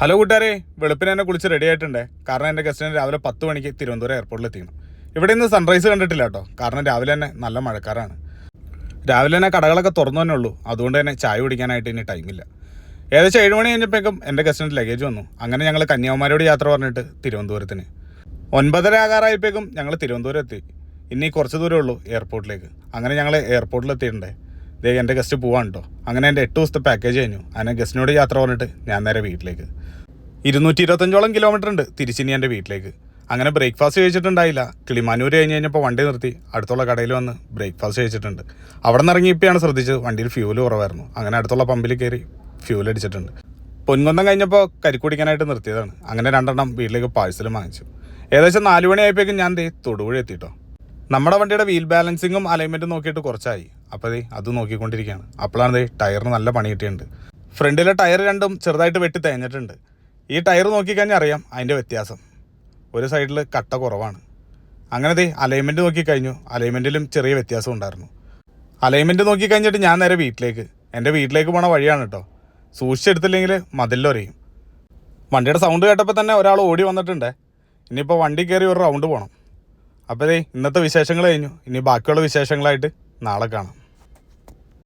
Hello കൂട്ടുകാരെ. വെളുപ്പിനെ എന്നെ കുളിച്ച് റെഡി ആയിട്ടുണ്ടേ. കാരണം എന്റെ ഗസ്റ്റിന് രാവിലെ പത്ത് മണിക്ക് തിരുവനന്തപുരം എയർപോർട്ടിൽ എത്തിക്കണം ഇവിടെ ഇന്ന് സൺറൈസ് കണ്ടിട്ടില്ല കേട്ടോ. കാരണം രാവിലെ തന്നെ നല്ല മഴക്കാരാണ് രാവിലെ തന്നെ കടകളൊക്കെ തുറന്നു തന്നെ ഉള്ളൂ. അതുകൊണ്ട് തന്നെ ചായ കുടിക്കാനായിട്ട് ഇനി ടൈമില്ല ഏകദേശം ഏഴ് മണി കഴിഞ്ഞപ്പോഴേക്കും എന്റെ ഗസ്റ്റിന്റെ ലഗേജ് വന്നു. അങ്ങനെ ഞങ്ങൾ കന്യാകുമാരിയോട് യാത്ര പറഞ്ഞിട്ട് തിരുവനന്തപുരത്തിന്. ഒൻപതര ആകാറായപ്പോഴേക്കും ഞങ്ങൾ തിരുവനന്തപുരം എത്തി. ഇനി കുറച്ച് ദൂരമേ ഉള്ളൂ എയർപോർട്ടിലേക്ക് അങ്ങനെ ഞങ്ങൾ എയർപോർട്ടിൽ എത്തിയിട്ടുണ്ടേ. ദേ എന്റെ ഗസ്റ്റ് പോവാണ് കേട്ടോ അങ്ങനെ എന്റെ എട്ട് ദിവസത്തെ പാക്കേജ് കഴിഞ്ഞു. അങ്ങനെ ഗസ്റ്റിനോട് യാത്ര പറഞ്ഞിട്ട് ഞാൻ നേരെ വീട്ടിലേക്ക്. ഇരുന്നൂറ്റി ഇരുപത്തഞ്ചോളം കിലോമീറ്റർ ഉണ്ട് തിരിച്ചിനി എന്റെ വീട്ടിലേക്ക്. അങ്ങനെ ബ്രേക്ക്ഫാസ്റ്റ് കഴിച്ചിട്ടുണ്ടായില്ല. കിളിമാനൂർ കഴിഞ്ഞ് കഴിഞ്ഞപ്പോൾ വണ്ടി നിർത്തി. അടുത്തുള്ള കടയിൽ വന്ന് ബ്രേക്ക്ഫാസ്റ്റ് കഴിച്ചിട്ടുണ്ട്. അവിടെ നിന്ന് ഇറങ്ങിയപ്പോഴാണ് ശ്രദ്ധിച്ചത് വണ്ടിയിൽ ഫ്യൂൽ കുറവായിരുന്നു. അങ്ങനെ അടുത്തുള്ള പമ്പിൽ കയറി ഫ്യൂൽ അടിച്ചിട്ടുണ്ട്. പൊൻകുന്നം കഴിഞ്ഞപ്പോൾ കരിക്കുടിക്കാനായിട്ട് നിർത്തിയതാണ്. അങ്ങനെ രണ്ടെണ്ണം വീട്ടിലേക്ക് പാഴ്സലും വാങ്ങിച്ചു. ഏകദേശം നാല് മണിയായപ്പോഴേക്കും ഞാൻ ദേ തൊടുപുഴ എത്തിട്ടോ. നമ്മുടെ വണ്ടിയുടെ വീൽ ബാലൻസിങ്ങും അലൈൻമെന്റും നോക്കിയിട്ട് കുറച്ചായി. അപ്പോൾ ദേ അത് നോക്കിക്കൊണ്ടിരിക്കുകയാണ്. അപ്പോഴാണ് ദേ ടയറിന് നല്ല പണി കിട്ടിയിട്ടുണ്ട്. ഫ്രണ്ടിലെ ടയർ രണ്ടും ചെറുതായിട്ട് വെട്ടി തേഞ്ഞിട്ടുണ്ട്. ഈ ടയർ നോക്കിക്കഴിഞ്ഞാൽ അറിയാം അതിന്റെ വ്യത്യാസം. ഒരു സൈഡിൽ കട്ട കുറവാണ്. അങ്ങനെ ദേ അലൈൻമെന്റ് നോക്കിക്കഴിഞ്ഞു. അലൈൻമെന്റിലും ചെറിയ വ്യത്യാസം ഉണ്ടായിരുന്നു. അലൈൻമെന്റ് നോക്കിക്കഴിഞ്ഞിട്ട് ഞാൻ നേരെ വീട്ടിലേക്ക്. എന്റെ വീട്ടിലേക്ക് പോണ വഴിയാണ് കേട്ടോ സൂക്ഷിച്ചെടുത്തില്ലെങ്കിൽ മതിലൊരയും വണ്ടിയുടെ സൗണ്ട് കേട്ടപ്പോൾ തന്നെ ഒരാൾ ഓടി വന്നിട്ടുണ്ട്. ഇനിയിപ്പോൾ വണ്ടി കയറി ഒരു റൗണ്ട് പോകണം അപ്പോൾ ഇന്നത്തെ വിശേഷങ്ങൾ കഴിഞ്ഞു. ഇനി ബാക്കിയുള്ള വിശേഷങ്ങളായിട്ട് നാളെ കാണാം.